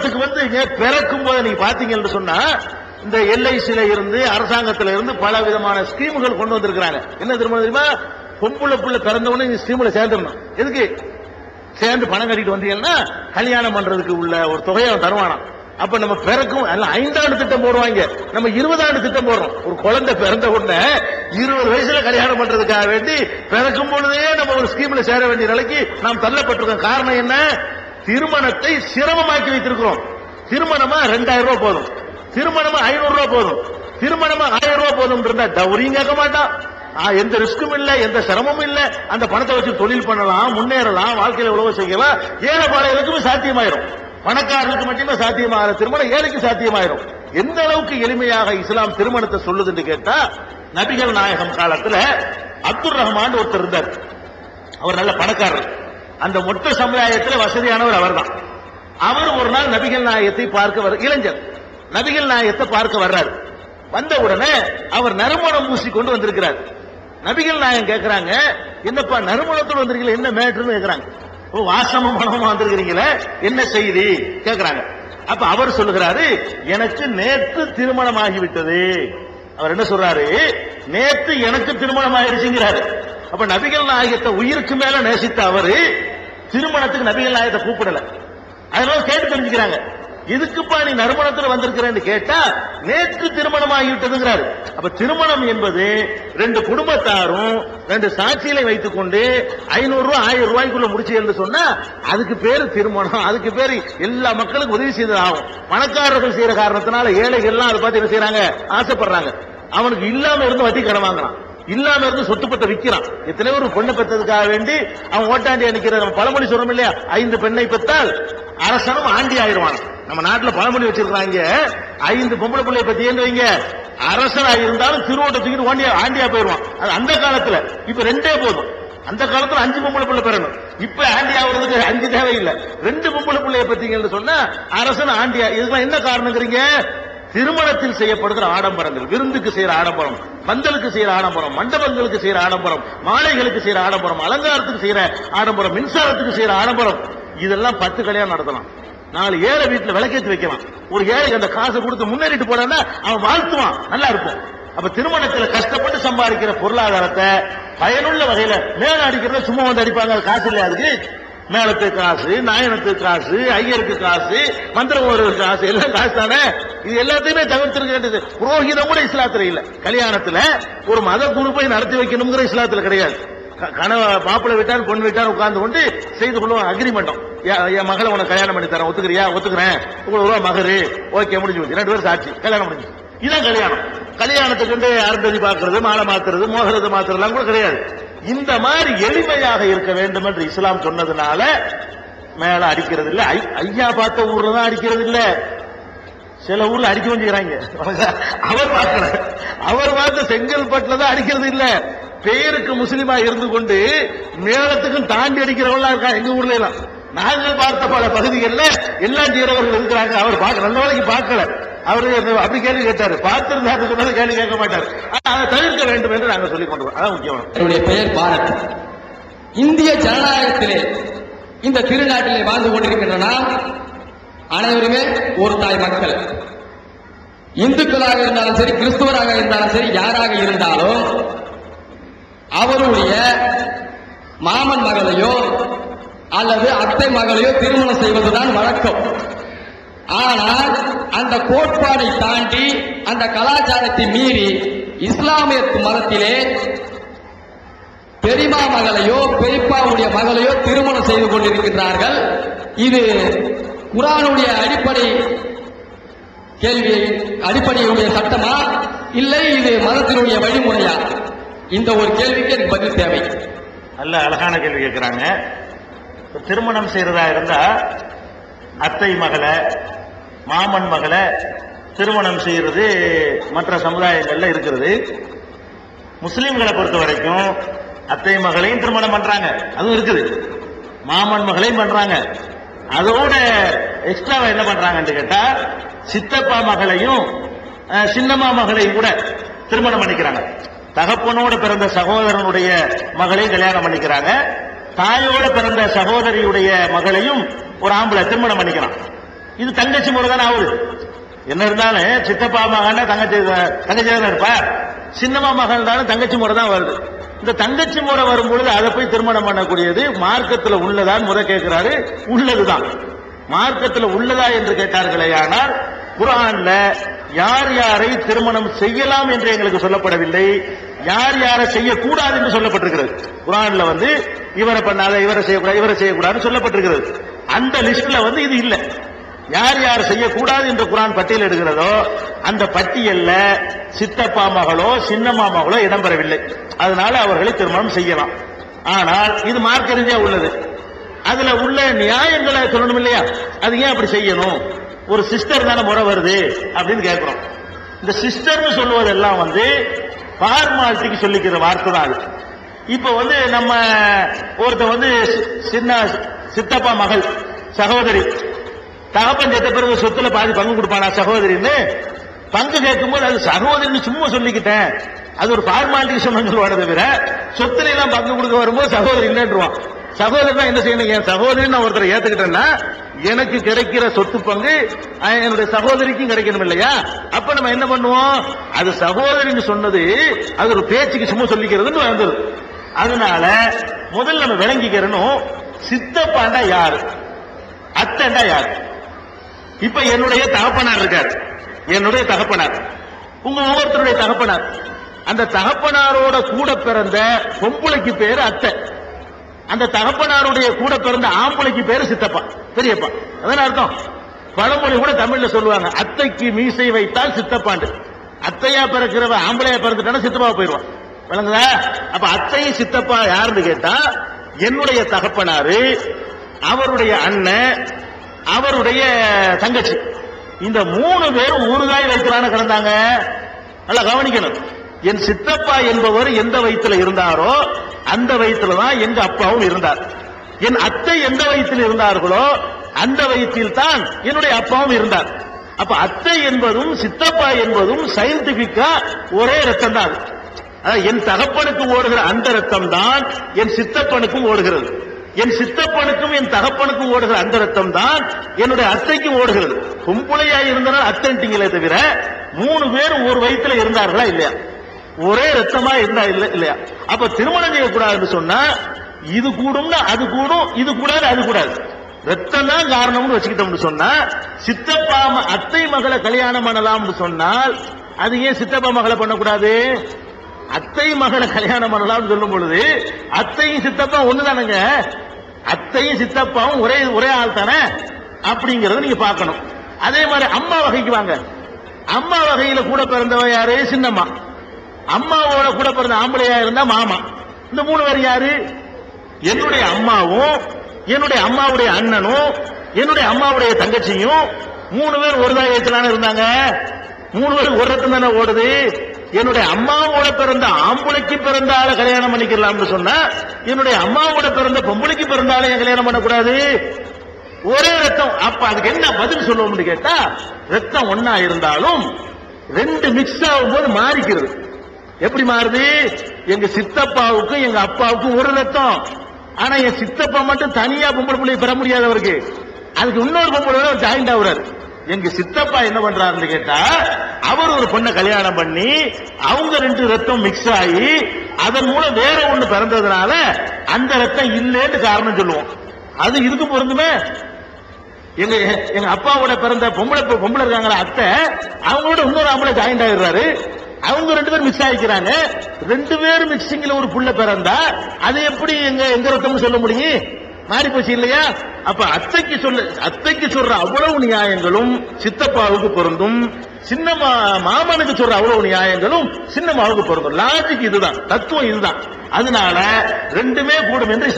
திருமணத்துக்கு வந்து பிறக்கும் போது நீங்க பாத்தீங்கன்னு சொன்னா இந்த எல்ஐசியில இருந்து அரசாங்கத்துல இருந்து பல விதமான ஸ்கீமுகள் கொண்டு வந்திருக்கிறாங்க. என்ன திருமணம் தெரியுமா? பொம்புள்ள புள்ள பிறந்தவொடனே உடனே ஸ்கீம்ல சேர்ந்துடணும். எதுக்கு? சேர்ந்து பணம் கட்டிட்டு வந்தீங்கன்னா கல்யாணம் பண்றதுக்கு உள்ள ஒரு தொகையை அவன் தருவானாம். அப்ப நம்ம பிறக்கும் எல்லாம் ஐந்தாண்டு திட்டம் போடுவாங்க. நம்ம இருபதாண்டு திட்டம் போடுறோம். ஒரு குழந்தை பிறந்த உடனே இருபது வயசுல கல்யாணம் பண்றதுக்காக வேண்டி பிறக்கும் பொழுதே நம்ம ஒரு ஸ்கீம்ல சேர வேண்டிய நிலைக்கு நாம் தள்ளப்பட்டிருக்கோம். காரணம் என்ன? திருமணத்தை சிரமமாக்கி வைத்திருக்கிறோம். திருமணமா ரெண்டாயிரம் ரூபாய் போதும். திருமணமா ஐநூறு ரூபாய் போதும். திருமணமா ஆயிரம் ரூபாய் போதும் இருந்தா டவுரியும் கேட்க மாட்டான் எந்த ரிஸ்க்கும் இல்ல எந்த சிரமமும் இல்ல. அந்த பணத்தை வச்சு தொழில் பண்ணலாம் முன்னேறலாம் வாழ்க்கையில உழவு செய்யலாம் ஏழை பாளையர்களுக்கும் சாத்தியமாயிரும். பணக்காரர்களுக்கு மட்டுமே சாத்தியமாகிற திருமணம் ஏழைக்கு சாத்தியமாயிரும். எந்த அளவுக்கு எளிமையாக இஸ்லாம் திருமணத்தை சொல்லுதுன்னு கேட்டா நபிகள் நாயகம் காலத்துல அப்துல் ரஹ்மான் ஒருத்தர் இருந்தார். அவர் நல்ல பணக்காரர். அந்த மொத்த சமுதாயத்தில் வசதியானவர் அவர்தான். அவர் ஒரு நாள் நபிகள் நாயகத்தை பார்க்க வர இளைஞர். நபிகள் நாயகத்தை பார்க்க வர்றாரு. வந்த உடனே அவர் நறுமணம் பூசி கொண்டு வந்திருக்கிறார். நபிகள் நாயகம் கேட்கிறாங்க என்னப்பா நறுமணத்தோடு வந்திருக்கீங்க என்ன மேட்ருன்னு கேட்கிறாங்க ஓ வாசமும் மனமும் வந்திருக்கிறீங்களே என்ன செய்தி? கேட்கிறாங்க அப்ப அவர் சொல்லுகிறாரு எனக்கு நேற்று திருமணம் ஆகிவிட்டது அவர் என்ன சொல்றாரு? நேற்று எனக்கு திருமணம் ஆயிடுச்சுங்கிறாரு அப்ப நபிகள் நாயகத்தை உயிருக்கு மேல நேசித்த அவரு திருமணத்துக்கு நபிகள் நாயகத்தை கூப்பிடல. அதனால கேட்டு தெரிஞ்சுக்கிறாங்க. எதுக்குப்பா நீ நறுமணத்துல வந்திருக்கிறேன்னு கேட்டா நேற்று திருமணம் ஆகிவிட்டதுங்கிறாரு அப்ப திருமணம் என்பது ரெண்டு குடும்பத்தாரும் ரெண்டு சாட்சிகளை வைத்துக் கொண்டு ஐநூறு ரூபாய் ஆயிரம் ரூபாய்க்குள்ள முடிச்சு என்று சொன்னா அதுக்கு பேரு திருமணம் அதுக்கு பேரு எல்லா மக்களுக்கும் உதவி செய்தது ஆகும். பணக்காரர்கள் செய்யற காரணத்தினால ஏழைகள்லாம் அதை பார்த்து என்ன செய்யறாங்க? ஆசைப்படுறாங்க. அவனுக்கு இல்லாம இருந்து வட்டி கடன் வாங்குறான். இல்லாம இருந்து சொத்து பத்தை விற்கிறான் எத்தனை ஒரு பொண்ணை பெற்றதுக்காக வேண்டி அவன் ஓட்டாண்டியா நிக்கிற நம்ம பழமொழி சொல்றோம் இல்லையா? ஐந்து பெண்ணை பெற்றால் அரசனும் ஆண்டி ஆயிடுவான். நம்ம நாட்டுல பழமொழி வச்சிருக்கிறாங்க ஐந்து பொம்பளை பிள்ளைய பத்தி ஏன்னு வைங்க அரசனா இருந்தாலும் திருவோட்டை தூக்கிட்டு ஓண்டியா ஆண்டியா போயிடுவான். அது அந்த காலத்துல. இப்ப ரெண்டே போதும். அந்த காலத்துல அஞ்சு பொம்பளை பிள்ளை பெறணும். இப்ப ஆண்டி ஆகுறதுக்கு அஞ்சு தேவையில்லை. ரெண்டு பொம்பளை பிள்ளைய பத்தீங்கன்னு சொன்னா அரசன் ஆண்டியா. இதுக்கெல்லாம் என்ன காரணங்கிறீங்க? திருமணத்தில் செய்யப்படுகிற ஆடம்பரங்கள் விருந்துக்கு செய்யற ஆடம்பரம் பந்தலுக்கு செய்யற ஆடம்பரம் மண்டபங்களுக்கு செய்யற ஆடம்பரம் மாலைகளுக்கு செய்யற ஆடம்பரம் அலங்காரத்துக்கு செய்யற ஆடம்பரம் மின்சாரத்துக்கு செய்யற ஆடம்பரம். இதெல்லாம் பத்து கல்யாணம் நடத்தலாம். நாலு ஏழை வீட்டுல விளக்கேற்றி வைக்கலாம். ஒரு ஏழை அந்த காசை கொடுத்து முன்னேறிட்டு போனா அவன் வாழ்த்துவான். நல்லா இருக்கும் அப்ப திருமணத்துல கஷ்டப்பட்டு சம்பாதிக்கிற பொருளாதாரத்தை பயனுள்ள வகையில மேல அடிக்கிறத சும்மா வந்து அடிப்பாங்க. காசு இல்லையா அதுக்கு? மேலத்துக்கு காசு நாயனத்துக்கு காசு ஐயருக்கு காசு மந்திரவோருக்கு காசு எல்லாம் காசு தானே இது எல்லாத்தையுமே தவிர்த்திருக்க வேண்டியது. புரோகிதம் கூட இஸ்லாத்துல இல்ல. கல்யாணத்துல ஒரு மத குரூப்பை நடத்தி வைக்கணுங்கிற இஸ்லாத்துல கிடையாது. க- கணவ மாப்பிள்ளை விட்டார் பொண்ணு விட்டார் உட்கார்ந்து கொண்டு செய்து கொள்ளுவாங்க அக்ரிமெண்டம் என் மகளை உனக்கு கல்யாணம் பண்ணி தரேன். ஒத்துக்கிறியா? ஒத்துக்கிறேன். இவ்வளவு ரூபா மகரு. ஓகே முடிஞ்சு ரெண்டு பேரும் சாட்சி. கல்யாணம் முடிஞ்சு இதான் கல்யாணம். கல்யாணத்துக்கு வந்து அருந்ததி பார்க்கறது? மாலை மாத்துறது மோதிரத்தை மாத்துறதுலாம் கூட கிடையாது. இந்த மாதிரி எளிமையாக இருக்க வேண்டும் என்று இஸ்லாம் சொன்னதுனால மேல அடிக்கிறது இல்ல ஐயா பார்த்த ஊர்ல தான் அடிக்கிறது இல்ல சில ஊர்ல அடிக்க வந்துக்கிறாங்க அவர் பார்க்கல. அவர் பார்த்த செங்கல்பட்டுல தான் அடிக்கிறது இல்ல. பேருக்கு முஸ்லிமா இருந்து கொண்டு மேளத்துக்கும் தாண்டி அடிக்கிறவங்களா இருக்கா எங்க ஊர்ல எல்லாம். நாங்கள் பார்த்த பல பகுதிகளில் எல்லாம் ஜீரவர்கள் இருக்கிறாங்க. அவர் பார்க்க நல்ல வேலைக்கு பார்க்கல. அவரு அப்படி கேள்வி கேட்டாரு. பார்த்திருந்தாரு சொன்னது கேள்வி கேட்க மாட்டார். ஆனா அதை தவிர்க்க வேண்டும் என்று நாங்கள் சொல்லிக் கொண்டு அதான் முக்கியமான என்னுடைய பெயர் பாரத். இந்திய ஜனநாயகத்திலே இந்த திருநாட்டிலே வாழ்ந்து கொண்டிருக்கின்ற நாம் அனைவருமே ஒரு தாய் மக்கள். இந்துக்களாக இருந்தாலும் சரி கிறிஸ்துவராக இருந்தாலும் சரி யாராக இருந்தாலும் அவருடைய மாமன் மகளையோ அல்லது அத்தை மகளையோ திருமணம் செய்வதுதான் வழக்கம். ஆனால் அந்த கோட்பாடை தாண்டி அந்த கலாச்சாரத்தை மீறி இஸ்லாமிய மதத்திலே பெரியமா மகளையோ பெரியப்பாவுடைய மகளையோ திருமணம் செய்து கொண்டிருக்கின்றார்கள். இது குரானுடைய அடிப்படை கேள்வி அடிப்படையுடைய சட்டமா? இல்லை இது மதத்தினுடைய வழிமுறையா? இந்த ஒரு கேள்விக்கு எனக்கு பதில் தேவை. நல்ல அழகான கேள்வி கேட்கிறாங்க திருமணம் செய்யறதா இருந்தா அத்தை மகளை மாமன் மகளை திருமணம் செய்யறது மற்ற சமுதாயங்கள்ல இருக்கிறது முஸ்லீம்களை பொறுத்த வரைக்கும் அத்தை மகளையும் திருமணம் பண்றாங்க. அதுவும் இருக்குது. மாமன் மகளையும் பண்றாங்க. அதோட எக்ஸ்ட்ராவா என்ன பண்றாங்கன்னு கேட்டா சித்தப்பா மகளையும் சின்னம்மா மகளையும் கூட திருமணம் பண்ணிக்கிறாங்க. தகப்பனோட பிறந்த சகோதரனுடைய மகளையும் கல்யாணம் பண்ணிக்கிறாங்க. தாயோட பிறந்த சகோதரியுடைய மகளையும் ஒரு ஆம்பளை திருமணம் பண்ணிக்கிறான். இது தங்கச்சி முறை தானே ஆகுது. என்ன இருந்தாலும் சித்தப்பா மகன் தங்கச்சி தங்கச்சி தானே இருப்பா. சின்னம்மா மகன் தங்கச்சி முறை தான் வருது. இந்த தங்கச்சி முறை வரும்பொழுது அதை போய் திருமணம் பண்ணக்கூடியது மார்க்கத்தில் உள்ளதான் முறை கேட்கிறாரு உள்ளதுதான். மார்க்கத்தில் உள்ளதா என்று கேட்டார்களே ஆனால் குரான்ல யார் யாரை திருமணம் செய்யலாம் என்று எங்களுக்கு சொல்லப்படவில்லை. யார் யாரை செய்யக்கூடாது என்று சொல்லப்பட்டிருக்கிறது. குரான்ல வந்து இவரை பண்ணாத இவரை செய்யக்கூடாது இவரை செய்யக்கூடாதுன்னு சொல்லப்பட்டிருக்கிறது. அந்த லிஸ்ட்ல வந்து இது இல்லை. யார் யார் செய்யக்கூடாது என்று குரான் பட்டியல் எடுக்கிறதோ அந்த பட்டியல்ல சித்தப்பா மகளோ சின்னம்மா மகளோ இடம்பெறவில்லை. அதனால அவர்களை திருமணம் செய்யலாம். ஆனால் இது மார்க்க உள்ளது. அதுல உள்ள நியாயங்களை சொல்லணும் இல்லையா? அது ஏன் அப்படி செய்யணும்? ஒரு சிஸ்டர் தானே முறை வருது அப்படின்னு கேட்கிறோம். இந்த சிஸ்டர்னு சொல்லுவதெல்லாம் வந்து ஃபார்மாலிட்டிக்கு சொல்லிக்கிற வார்த்தை தான் அது. இப்ப வந்து நம்ம ஒருத்த வந்து சின்ன சித்தப்பா மகள் சகோதரி தகப்பன் செத்த பிறகு சொத்துல பாதி பங்கு கொடுப்பானா சகோதரின்னு? பங்கு கேட்கும்போது அது சகோதரின்னு சும்மா சொல்லிக்கிட்டேன். அது ஒரு ஃபார்மாலிட்டி சொன்னு சொல்லுவாங்க தவிர சொத்துல எல்லாம் பங்கு கொடுக்க வரும்போது சகோதரி இல்லைன்றுவான். சகோதரி தான் என்ன செய்யணும்? என் சகோதரி நான் ஒருத்தரை ஏத்துக்கிட்டேன்னா எனக்கு கிடைக்கிற சொத்து பங்கு என்னுடைய சகோதரிக்கும் கிடைக்கணும் இல்லையா? அப்ப நம்ம என்ன பண்ணுவோம்? அது சகோதரின்னு சொன்னது அது ஒரு பேச்சுக்கு சும்மா சொல்லிக்கிறதுன்னு வந்தது. அதனால முதல்ல நம்ம விளங்கிக்கிறனும் சித்தப்பாண்டா யாரு? அத்தண்டா யாரு? இப்ப என்னுடைய தகப்பனார் இருக்கார். என்னுடைய தகப்பனார். உங்க ஒவ்வொருத்தருடைய தகப்பனார். அந்த தகப்பனாரோட கூட பிறந்த பொம்பளைக்கு பேரு அத்தை. அந்த தகப்பனாருடைய கூட பிறந்த ஆம்பளைக்கு பேரு சித்தப்பா பெரியப்பா. அதான அர்த்தம்? பழமொழி கூட தமிழ்ல சொல்லுவாங்க. அத்தைக்கு மீசை வைத்தால் சித்தப்பாண்டு. அத்தையா பிறக்கிறவ ஆம்பளையா பிறந்துட்டானா சித்தப்பா போயிடுவான். விளங்குதா? அப்ப அத்தையும் சித்தப்பா யாருன்னு கேட்டா என்னுடைய தகப்பனாரு அவருடைய அண்ணன் அவருடைய தங்கச்சி. இந்த மூணு பேரும் ஊறுகாய் வயிற்றுலான கிடந்தாங்க நல்லா கவனிக்கணும். என் சித்தப்பா என்பவர் எந்த வயித்துல இருந்தாரோ அந்த வயிற்றுல தான் எங்க அப்பாவும் இருந்தார். என் அத்தை எந்த வயிற்றில் இருந்தார்களோ அந்த வயிற்றில் தான் என்னுடைய அப்பாவும் இருந்தார். அப்ப அத்தை என்பதும் சித்தப்பா என்பதும் சயின்டிபிக்கா ஒரே ரத்தம் தான் என் தகப்பனுக்கு ஓடுகிற அந்த ரத்தம் தான் என் சித்தப்பனுக்கும் ஓடுகிறது. என் சித்தப்பனுக்கும் என் தகப்பனுக்கும் ஓடுகிற அந்த ரத்தம் தான் என்னுடைய அத்தைக்கும் ஓடுகிறது. பொம்பளையா இருந்தனால் அத்தன்ட்டீங்களே தவிர மூணு பேர் ஒரு வயிற்றுல இருந்தார்களா இல்லையா? ஒரே ரத்தமா இருந்தா இல்ல இல்லையா? அப்ப திருமணம் செய்யக்கூடாதுன்னு சொன்னா இது கூடும்னா அது கூடும் இது கூடாது அது கூடாது. ரத்தம் தான் காரணம்னு வச்சுக்கிட்டோம்னு சொன்னா சித்தப்பா ம- அத்தை மகளை கல்யாணம் பண்ணலாம்னு சொன்னால் அது ஏன் சித்தப்பா மகளை பண்ணக்கூடாது? அத்தை மகளை கல்யாணம் பண்ணலாம்னு சொல்லும் பொழுது அத்தையும் சித்தப்பா ஒண்ணுதானுங்க? அத்தையும் சித்தப்பாவும் ஒரே ஒரே ஆள் தானே? அப்படிங்கறத நீங்க பார்க்கணும். அதே மாதிரி அம்மா வகைக்கு வாங்க. அம்மா வகையில கூட பிறந்தவ யாரு? சின்னம்மா. அம்மாவோட கூட பிறந்த ஆம்பளையா இருந்தா மாமா. இந்த மூணு பேர் யாரு? என்னுடைய அம்மாவும் என்னுடைய அம்மாவுடைய அண்ணனும் என்னுடைய அம்மாவுடைய தங்கச்சியும் மூணு பேர் ஒரு தாய் இருந்தாங்க. மூணு பேர் ஒரு ரத்தம் தானே ஓடுது? என்னுடைய அம்மாவோட பிறந்த ஆம்பளைக்கு பிறந்த ஆளை கல்யாணம் பண்ணிக்கலாம்னு சொன்னா என்னுடைய அம்மாவோட பிறந்த பொம்பளைக்கு பிறந்த ஆளை கல்யாணம் பண்ணக்கூடாது? ஒரே ரத்தம். அப்ப அதுக்கு என்ன பதில் சொல்லுவோம்னு கேட்டா ரத்தம் ஒன்னா இருந்தாலும் ரெண்டு மிக்ஸ் ஆகும் போது மாறிக்கிறது. எப்படி மாறுது? எங்க சித்தப்பாவுக்கும் எங்க அப்பாவுக்கும் ஒரு ரத்தம். ஆனா என் சித்தப்பா மட்டும் தனியா பொம்பளை பிள்ளைய பெற முடியாது அவருக்கு அதுக்கு இன்னொரு பொம்பளை ஜாயிண்ட் ஆகுறாரு. எங்க சித்தப்பா என்ன பண்றாருன்னு கேட்டா அவர் ஒரு பொண்ணை கல்யாணம் பண்ணி அவங்க ரெண்டு ரத்தம் மிக்ஸ் ஆகி அதன் மூலம் வேற ஒண்ணு பிறந்ததுனால அந்த ரத்தம் இல்லைன்னு காரணம் சொல்லுவோம். அது இதுக்கு பொருந்துமே? எங்க எங்க அப்பாவோட பிறந்த பொம்பளை பொம்பளை இருக்காங்களா அத்தை அவங்களோட இன்னொரு ஆம்பளை ஜாயிண்ட் ஆயிடுறாரு. அவங்க ரெண்டு பேரும் மிக்ஸ் ஆகிக்கிறாங்க. ரெண்டு பேரும் மிக்சிங்ல ஒரு புள்ள பிறந்தா அது எப்படி எங்க எங்க ரத்தம்னு சொல்ல முடியும்? மாறி போச்சு இல்லையா? அப்ப அத்தைக்கு சொல்ல அத்தைக்கு சொல்ற அவ்வளவு நியாயங்களும் சித்தப்பாவுக்கு பொருந்தும் சின்ன மா- மாமனுக்கு சொல்ற அவ்வளவு நியாயங்களும் சின்னம்மாவுக்கு பொருந்தும். லாஜிக் இதுதான் தத்துவம் இதுதான். அதனால ரெண்டுமே கூடும் என்று